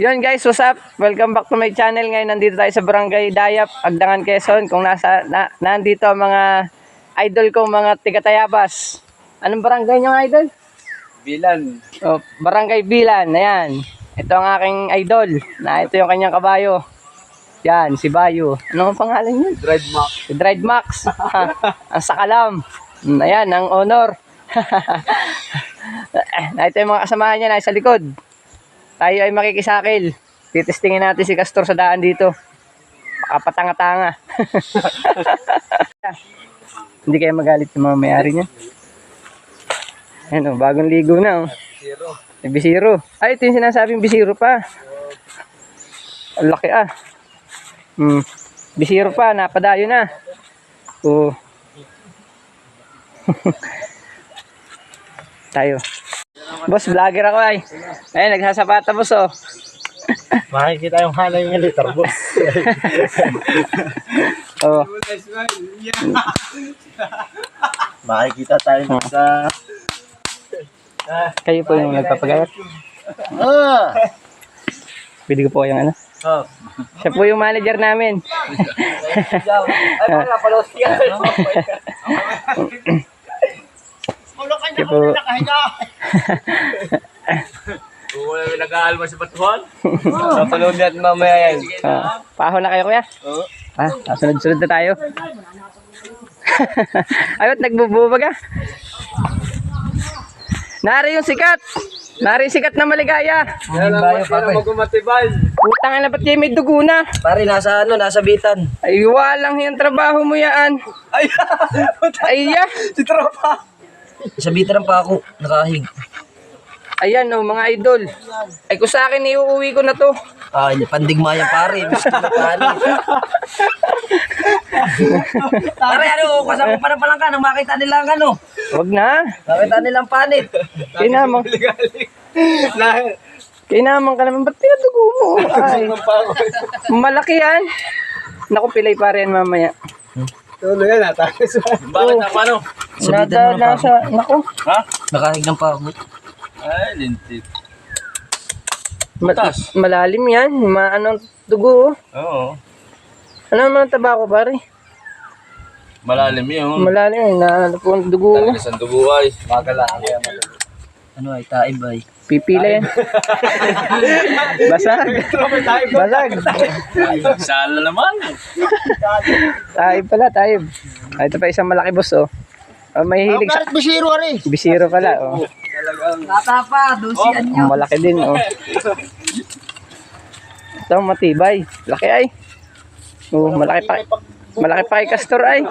Yun guys, what's up? Welcome back to my channel. Ngayon nandito tayo sa Barangay Dayap, Agdangan, Quezon. Kung nasa, na, nandito ang mga idol kong mga tigatayabas. Anong barangay nyo idol? Bilan. Oh, barangay Bilan. Ayan. Ito ang aking idol. Na ito yung kanyang kabayo. Yan, si Bayo. Ano ang pangalan niya? Drive Max. Si Drive Max. ang sakalam. Ayan, ang honor. na ito yung mga kasamahan niya na sa likod. Tayo ay makikisakil. Titestingin natin si Castor sa daan dito. Baka patanga-tanga. Hindi kayo magalit yung mga may-ari niya. Ayan o, bagong ligo na o. Zero. May bisiro. Ay, ito yung sinasabing bisiro pa. Ang laki ah. Hmm. Bisiro pa, napadayo na. Oo. Tayo. Boss, vlogger ako ay. Ayun, nagsasapata boss oh. Makikita yung hanay ng liter, boss. Oh. Makikita tayo sa... Kayo po yung nagpapagayat. Ah! Pwede ko po yung ano. Oh. Siya po yung manager namin. Ay, mga palos yan. Siya po. Kung wala may nag-aalma sa batuhan. Sa palumi at mamaya yan. Ah, paho na kayo kuya. Oo. Ah, sunod-sunod na tayo. Ayot, nagbububag ah. Nari yung sikat. Nari yung sikat na maligaya. Yan ang mas na magumatibay. Putang na ba't may dugo na? Pare, nasa ano, nasa bitan. Ay, walang yung trabaho mo yan. Ay! Ay, ya. si tropa! Sa bitan pa ako, nakahig. Ayan oh, mga idol. Ay, kung sa akin, iuuwi ko na to. Ah, pandigma yan pare. Gusto na panit. pare, ano, kasama pa na palang ka nang makita nila ang ano. Wag na. Makita nilang panit. Kinamang. Kinamang ka naman. Ba't pinadugo mo? Ay, malaki yan. Naku, pilay pa rin mamaya. Tulo yan, atakas. Bakit na paano? Nada, nasa, naku. Ha? Nakahig ng pa ako. Ay, lintit. Ma- malalim yan. Ma anong dugo. oh. Oo. Ano naman ang tabako pare? Malalim yun. Malalim na ano po ang dugo. oh. Isang dubuhay. Magalaan kaya Ano ay, taib ay. Pipila yan. Basag. Basag. Sala naman. Tayo pala, tayo. Ah, ito pa isang malaki boss oh. Ah, may hilig sa... Bisiro ari. Bisiro pala oh. Nata pa, dosian Ang malaki din oh. Ito matibay. Laki ay. Oh, malaki pa. Malaki pa kay Castor ay.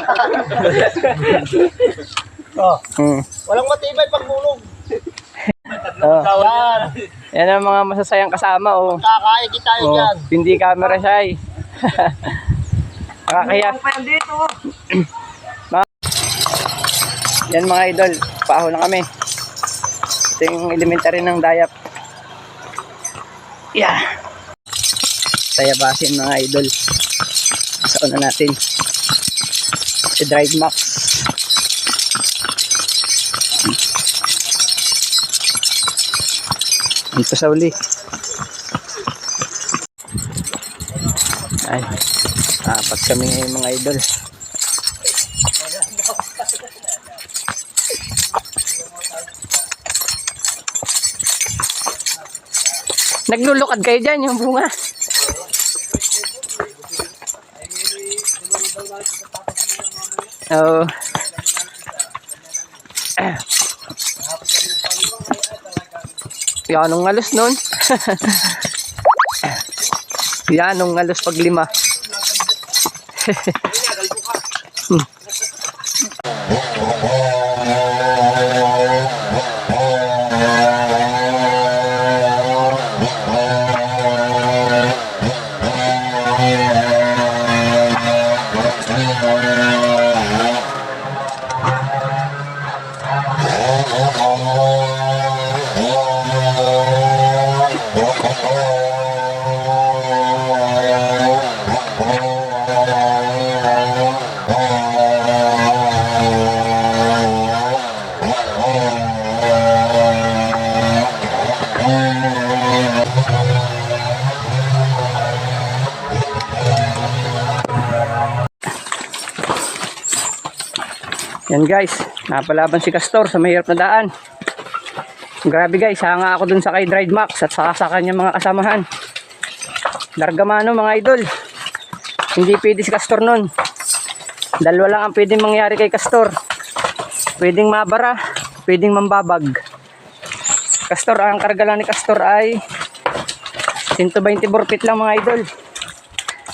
Oh, Hmm. walang matibay pag bulog. Oh. Yan. Ang mga masasayang kasama oh. Kakain kita oh. Hindi camera siya ay. Nakakaya. Pa yan dito. Yan mga idol, paho na kami. Ito yung elementary ng dayap. Yeah. Tayabasin mga idol. Sa una natin. Si Drive Max. Ito sa uli. Ay. Apat kami mga idol. Naglulukad kayo dyan, yung bunga. Oo. Yan ang alos nun. Yan ang alos pag lima. Yan guys, napalaban si Castor sa mahirap na daan. Grabe guys, hanga ako dun sa kay Drive Max at saka sa kanyang mga kasamahan. Largamano mga idol. Hindi pwede si Castor nun. Dalawa lang ang pwedeng mangyari kay Castor. Pwedeng mabara, pwedeng mambabag. Castor, ang karga lang ni Castor ay 124 feet lang mga idol.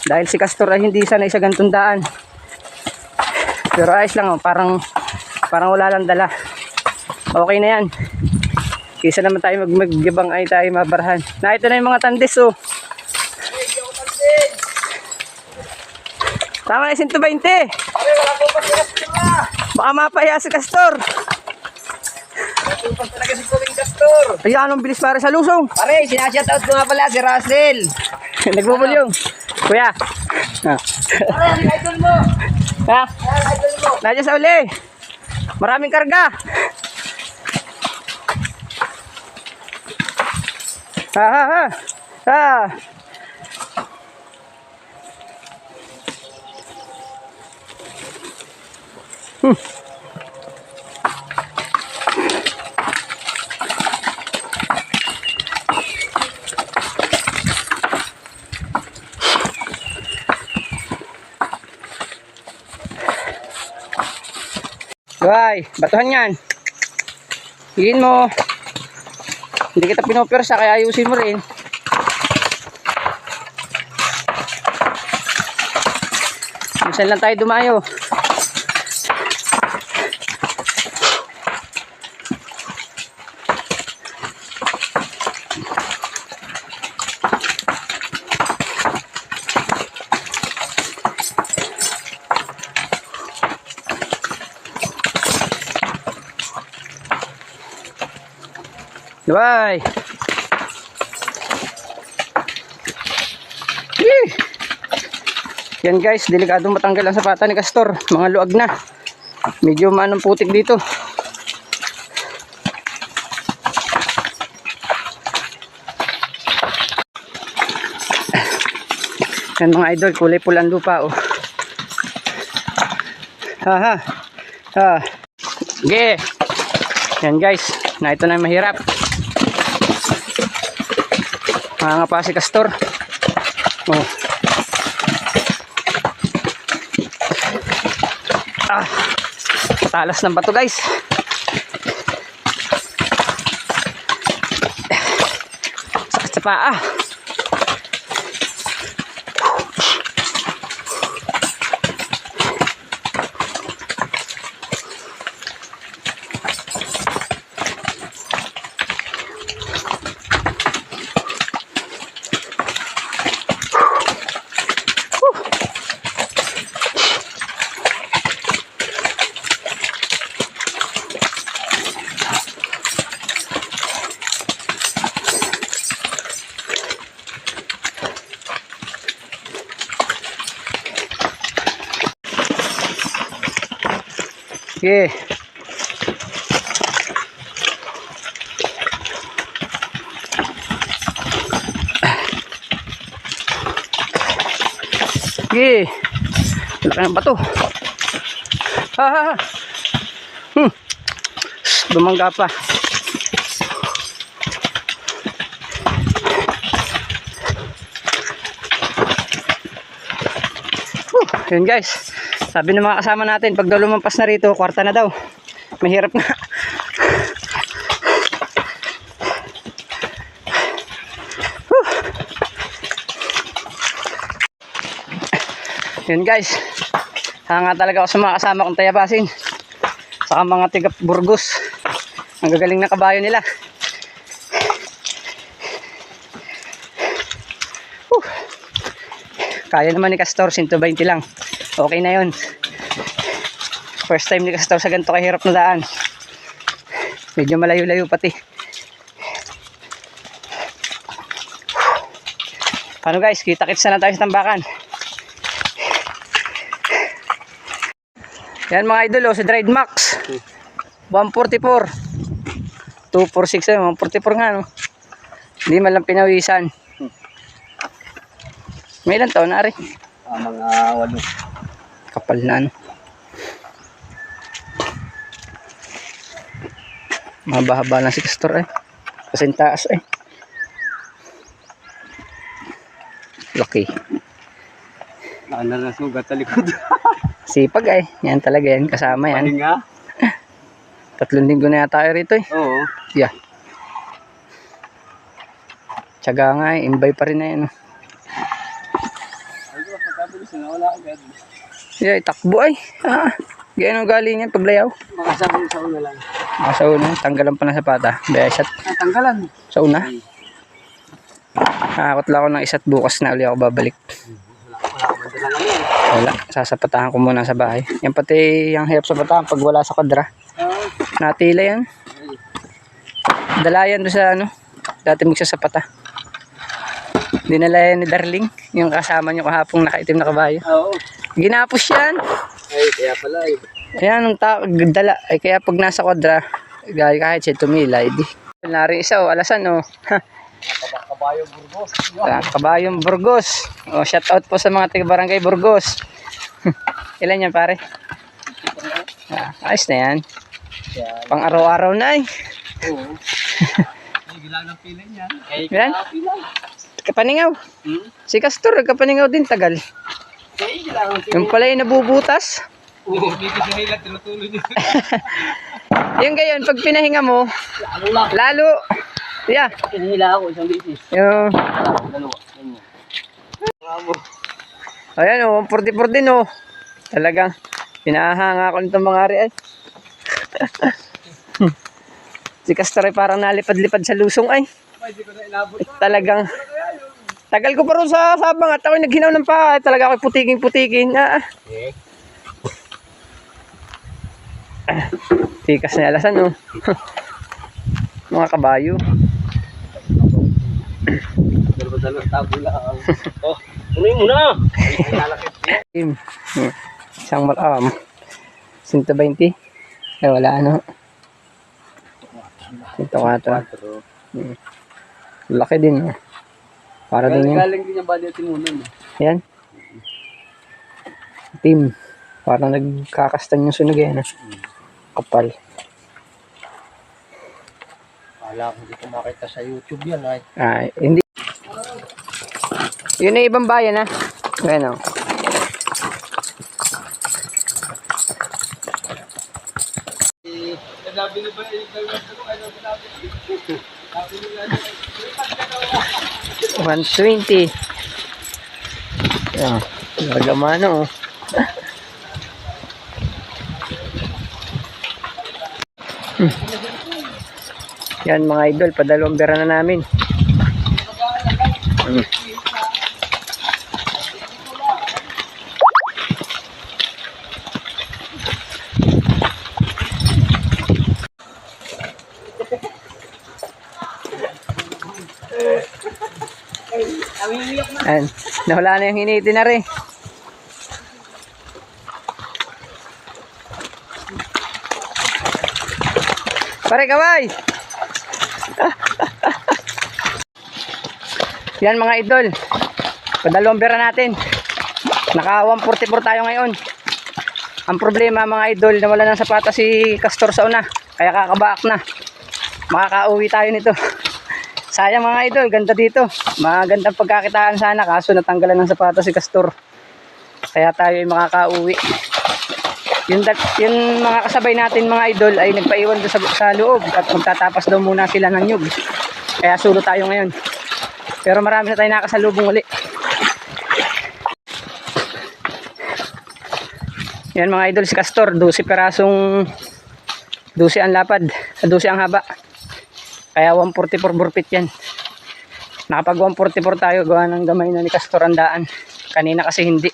Dahil si Castor ay hindi sanay sa gantong daan. Pero ayos lang oh, parang parang wala lang dala. Okay na yan. Kisa naman tayo mag magyabang ay tayo mabarahan. Na ito na yung mga tandis oh. Tama na yung 120. Baka mapaya si Castor. Talaga si Castor. Ay, anong bilis para sa lusong? Pare, sinashout ko nga pala si Russell. Nagbubulyong. Kuya. Ah. Pare, ang idol mo. Mo. Nandiyan sa uli. Maraming karga. Ha ha ha. Ha. Hmm. Hoy, batuhan yan. Higin mo. Hindi kita pinopirsa kaya ayusin mo rin. Minsan lang tayo dumayo. Bye. Yee! Yan guys, delikadong matanggal ang sapata ni Castor. Mga luag na. Medyo manong putik dito. Yan mga idol, kulay pulang lupa oh. Ha ha. Ge. Yan guys, na ito na mahirap. Mga pa si Castor. Oh. Ah. Talas ng bato guys. Sakit sa paa. Sige. Sige. Laki ng bato. Ha ha ha. Hmm. Bumangga pa. Whew, yun guys. Sabi ng mga kasama natin, pag daw lumampas na rito, kwarta na daw. Mahirap na. Yun guys. Hanga talaga ako sa mga kasama kong tayabasin. Saka mga tiga Burgos. Ang gagaling na kabayo nila. Whew. Kaya naman ni Castor, 120 lang. Okay na yun. First time ni Castor sa ganito kahirap na daan. Medyo malayo-layo pati. Paano guys, kita-kits na tayo sa tambakan. Yan mga idol, oh, si Dried Max. 144. 246 eh, 144 nga no. Hindi man lang pinawisan. May ilang taon na rin. Ah, mga walo. Kapal na ano. Mahaba-haba lang si Castor eh. Kasi taas eh. Laki. Naanar na sugat sa likod. Sipag eh. Yan talaga yan. Kasama yan. Pahinga? Tatlong linggo na yata tayo rito eh. Oo. Yeah. Tsaga nga eh. Imbay pa rin na yan. oh. Ay, ko, pagkabilis na wala agad. Yeah, takbo ay. Ah, ang galing yan paglayaw. Makasabi sa una lang. Ah, sa una, tanggalan pa ng sapata. Baya shot Natanggalan. sa una. Nakakot lang ako ng isa't bukas na uli ako babalik. Wala sasapatahan ko muna sa bahay. Yan pati yung hirap sa patahan pag wala sa kadra. Natila yan. Dala yan doon sa ano, dati magsasapata. Dinala yan ni Darling, yung kasama niyo kahapong nakaitim na kabayo. Oo. Ginapos yan. Ay, kaya pala eh. Ayan, ang ta- dala. Ay, kaya pag nasa kwadra, gaya kahit siya tumila, edi. Nari isa, oh, alasan, oh. Kabayo Burgos. Ah, Kabayong Burgos. Oh, shout out po sa mga taga Barangay Burgos. Ilan yan, pare? Ah, ayos na yan. Yan. Pang araw-araw na, eh. Oo. Ay, gilang ng pilan yan. Ay, Ilan? pilan. Kapaningaw. Hmm? Si Castor, kapaningaw din, tagal. Yung pala yung nabubutas. Oo, dito sa nila, tinutuloy niya. Yung gayon, pag pinahinga mo, Ano lang? lalo. Yeah. Kinihila ako isang bisis. Yung, Dalawa. Bravo. ayan, oh, 144 din, oh. Talagang, pinahanga ko nitong mga ari, ay. si Castor ay parang nalipad-lipad sa lusong, ay. Talagang, tagal ko pa rin sa sabang at ako'y naghinaw ng pa. Talaga ako'y putiking-putikin. Ah, Eh. tikas na alasan, oh. mga kabayo. Oh, unoy mo na. Hmm. Isang mal um, 120. Eh, wala ano. Ito ka ito. Laki din. Oh. Para din yun. Galing din yung bali at tinunan. Yan. Team. Parang nagkakastan yung sunog yan. ah. Kapal. Wala ko hindi ko makita sa YouTube yan ay. Ah, hindi. Yun na ibang bayan ah. Ayan o. Sabi na ba yung gawin ko ano sinabi? Sabi nila 120. Ayan. Lagamano oh. Hmm. Yan mga idol, padalawang bera na namin. Hmm. Ayan, nawala na yung hiniti na rin. Pare kaway! Yan mga idol. Padalawang bera natin. Naka 144 tayo ngayon. Ang problema mga idol, nawala ng sapatos si Castor sa una. Kaya kakabaak na. Makakauwi tayo nito. Sayang mga idol, ganda dito. Magandang pagkakitaan sana kaso natanggalan ng sapatos si Castor. Kaya tayo ay makakauwi. Yung, yung mga kasabay natin mga idol ay nagpaiwan sa, sa loob at magtatapas daw muna sila ng nyug. Kaya sulo tayo ngayon. Pero marami na tayo nakasalubong uli. Yan mga idol si Castor, 12 perasong 12 ang lapad, 12 ang haba. Kaya 144 burpit yan. Nakapag 144 tayo, gawa ng gamay na ni Castor ang daan. Kanina kasi hindi.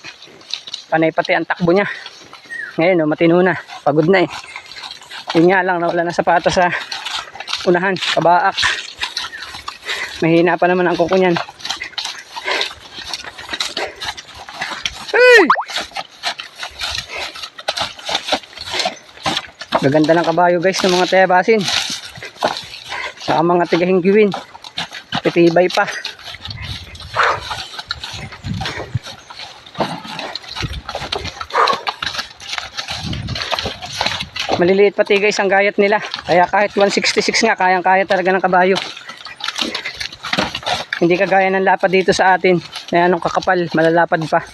Panay pati ang takbo niya. Ngayon, oh, matino na. Pagod na eh. Yun nga lang, nawala na sapatos sa unahan. Kabaak. Mahina pa naman ang kuko niyan. Hey! Gaganda ng kabayo guys ng mga tayabasin. Saka mga tigahinggiwin. Pitibay pa. Maliliit pati guys ang gayat nila. Kaya kahit 166 nga, kayang-kaya talaga ng kabayo. Hindi kagaya ng lapad dito sa atin. Kaya anong kakapal, malalapad pa.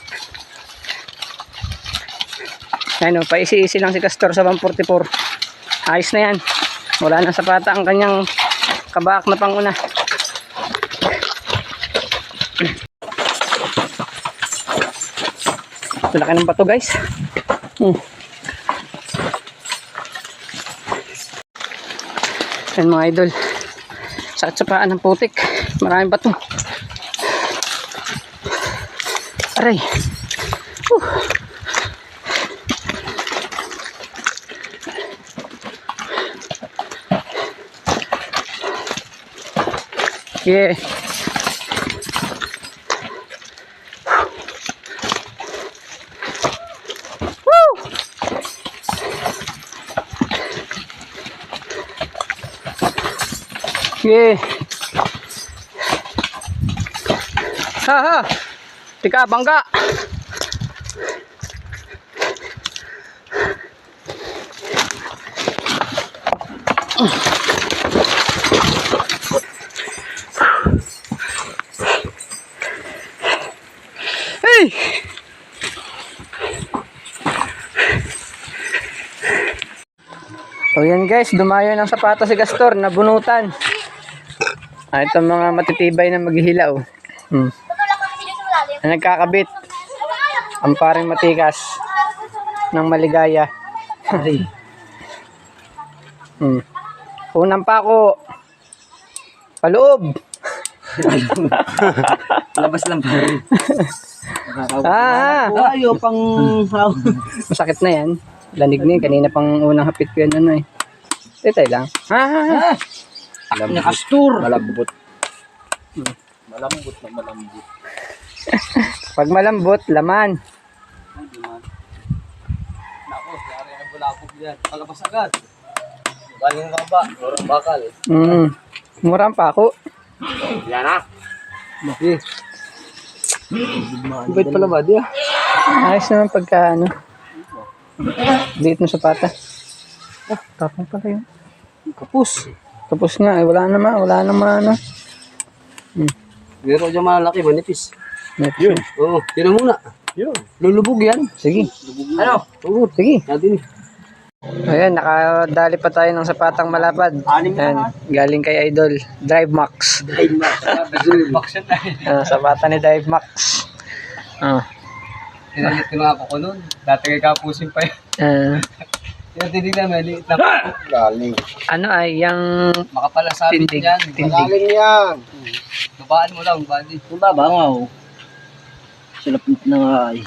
Ayan o, paisi-isi lang si Castor sa 144. Ayos na yan. Wala nang sapata ang kanyang kabak na panguna. Laki ng bato guys. Hmm. Yan mga idol. Sakit sa paan ng putik. Maraming bato. Aray. Whew. Yeah. Woo! Yeah. Ha ha. Tika bangga. Hey! So yan guys, dumayo ng sapatos si Gastor, nabunutan. Ah, ito mga matitibay na maghihilaw. Hmm. Na nagkakabit. Ang paring matikas ng maligaya. hmm. Unang pako. Paloob. Labas lang pa rin. Ah, Ayaw pang... masakit na yan. Lanig na. Kanina pang unang hapit ko yan ano eh. Tetay lang. Ah, Nakastur. Malambot. Malambot na malambot. pag malambot, laman. Nako, yari ang bulabog yan. Palabas agad. Galing nga ba? Murang bakal. Mm. Murang pako. Yan na. Maki. Bait pala ba diya? Ayos naman pagka ano. Liit mo sa pata. Ah, tapang pala yun. Kapus. Tapos nga, eh, wala naman, wala naman ano. Pero dyan malaki, manipis. Next. Yun. Oo, yun muna. Yun. Lulubog yan. Sige. Ano? Oo, Sige. natin. Ayan, nakadali pa tayo ng sapatang malapad. Ayan, galing kay Idol. Drive Max. Ay, ma. Baksan na. Ah, sapata ni Drive Max. Ah. Tinalit ko nga ako ko nun. Dati kay kapusin pa yun. ah, Kaya tinignan, maliit na. Galing. ano ay, yung Makapala sabit Tindig. yan. Tindig. Galing yan. Dubaan mo lang, buddy. Yung babangaw. Silapit na nga ay.